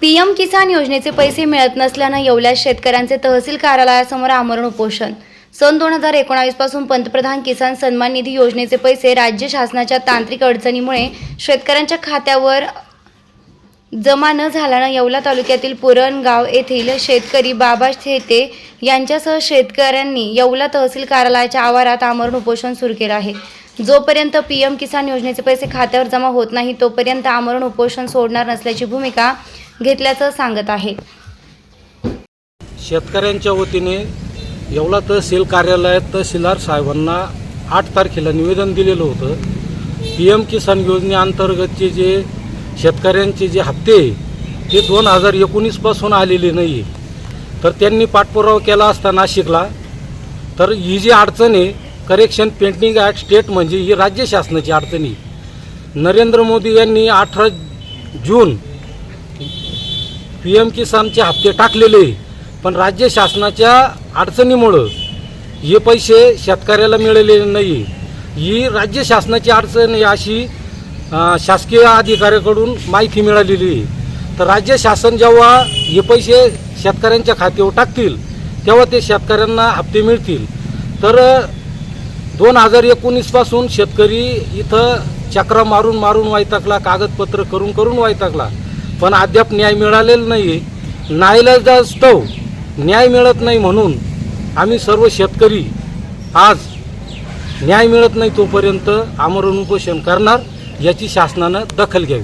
PM किसान योजनेचे पैसे मिळत नसल्यानं येवल्या शेतकऱ्यांचे तहसील कार्यालयासमोर आमरण उपोषण. सन दोन हजार एकोणावीसपासून पंतप्रधान किसान सन्मान निधी योजनेचे पैसे राज्य शासनाच्या तांत्रिक अडचणीमुळे शेतकऱ्यांच्या खात्यावर जमा न झाल्यानं येवला तालुक्यातील पुरणगाव येथील शेतकरी बाबा थेते यांच्यासह शेतकऱ्यांनी येवला तहसील कार्यालयाच्या आवारात आमरण उपोषण सुरू केलं आहे. जोपर्यंत पीएम किसान योजनेचे पैसे खात्यावर जमा होत नाही तोपर्यंत आमरण उपोषण सोडणार नसल्याची भूमिका घेतल्याचं सांगत आहे. शेतकऱ्यांच्या वतीने येवला तहसील कार्यालयात तहसीलदार साहेबांना आठ तारखेला निवेदन दिलेलं होतं. पी एम किसान योजनेअंतर्गतचे जे शेतकऱ्यांचे जे हप्ते ते दोन हजार एकोणीसपासून आलेले नाही तर त्यांनी पाठपुरावा केला असता नाशिकला. तर ही जी अडचण आहे करेक्शन पेंटिंग ॲट स्टेट म्हणजे ही राज्य शासनाची अडचणी नरेंद्र मोदी यांनी अठरा जून पी एम किसानचे हप्ते टाकलेले आहे. पण राज्य शासनाच्या अडचणीमुळं हे पैसे शेतकऱ्याला मिळालेले नाही ही राज्य शासनाची अडचण अशी शासकीय अधिकाऱ्याकडून माहिती मिळालेली आहे. तर राज्य शासन जेव्हा हे पैसे शेतकऱ्यांच्या खात्यावर टाकतील तेव्हा ते शेतकऱ्यांना हप्ते मिळतील. तर दोन हजार एकोणीसपासून शेतकरी इथं चक्र मारून मारून वैतागला कागदपत्र करून करून वैतागला. पण अद्याप न्याय मिळालेला नाही नाईलाजास्तव न्याय मिळत नाही म्हणून आम्ही सर्व शेतकरी आज न्याय मिळत नाही तोपर्यंत आमरण उपोषण करणार याची शासनानं दखल घ्यावी.